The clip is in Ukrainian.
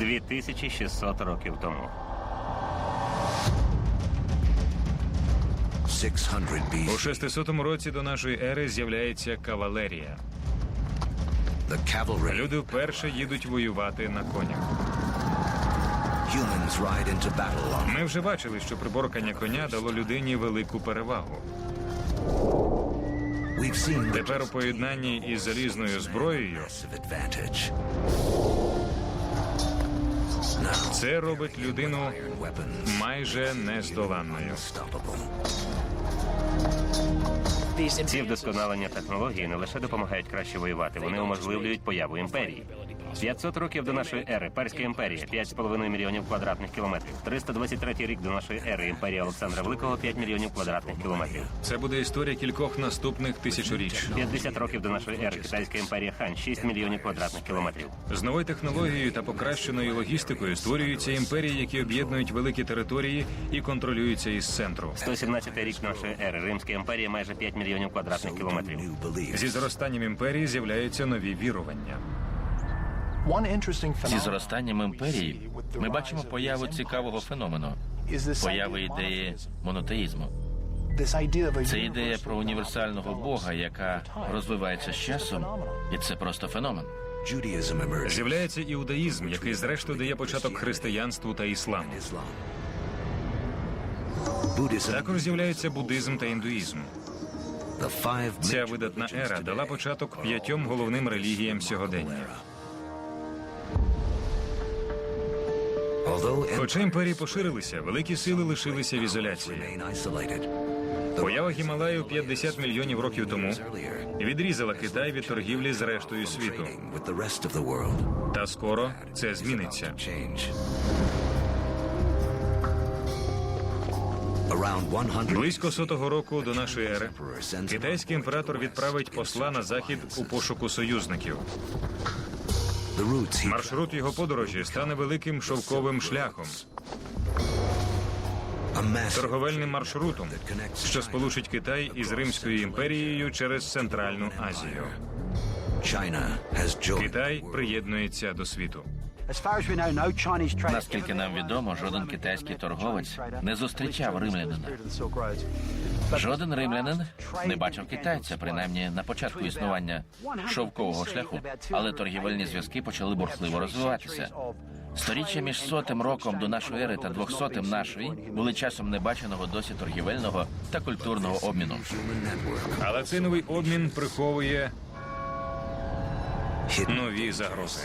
2600 років тому. 600 У 600 році до нашої ери з'являється кавалерія. the cavalry. Люди вперше їдуть воювати на конях. Humans ride into battle Ми вже бачили, що приборкання коня дало людині велику перевагу. Тепер у поєднанні із залізною зброєю це робить людину майже нездоланною. Ці вдосконалення технології не лише допомагають краще воювати, вони уможливлюють появу імперії. 500 років до нашої ери Перська імперія 5,5 мільйонів квадратних кілометрів. 323 рік до нашої ери імперія Олександра Великого 5 мільйонів квадратних кілометрів. Це буде історія кількох наступних тисячоріч. 50 років до нашої ери Китайська імперія Хан 6 мільйонів квадратних кілометрів. З новою технологією та покращеною логістикою створюються імперії, які об'єднують великі території і контролюються із центру. 117 рік нашої ери Римська імперія майже 5 мільйонів квадратних кілометрів. Зі зростанням імперії з'являються нові вірування. Зі зростанням імперії ми бачимо появу цікавого феномену появи ідеї монотеїзму. Це ідея про універсального Бога, яка розвивається з часом, і це просто феномен. З'являється іудаїзм, який зрештою дає початок християнству та ісламу. Також з'являється буддизм та індуїзм. Ця видатна ера дала початок п'ятьом головним релігіям сьогодення. Хоча імперії поширилися, великі сили лишилися в ізоляції. Поява Гімалаю 50 мільйонів років тому відрізала Китай від торгівлі з рештою світу. Та скоро це зміниться. Change. Around 100 Близько сотого року до нашої ери китайський імператор відправить посла на захід у пошуку союзників. Маршрут його подорожі стане великим шовковим шляхом, торговельним маршрутом, що сполучить Китай із Римською імперією через Центральну Азію. Китай приєднується до світу. Наскільки нам відомо, жоден китайський торговець не зустрічав римлянина. Жоден римлянин не бачив китайця, принаймні на початку існування шовкового шляху, але торгівельні зв'язки почали бурхливо розвиватися. Сторіччя між сотим роком до нашої ери та двохсотим нашої були часом небаченого досі торгівельного та культурного обміну. Але цей новий обмін приховує нові загрози.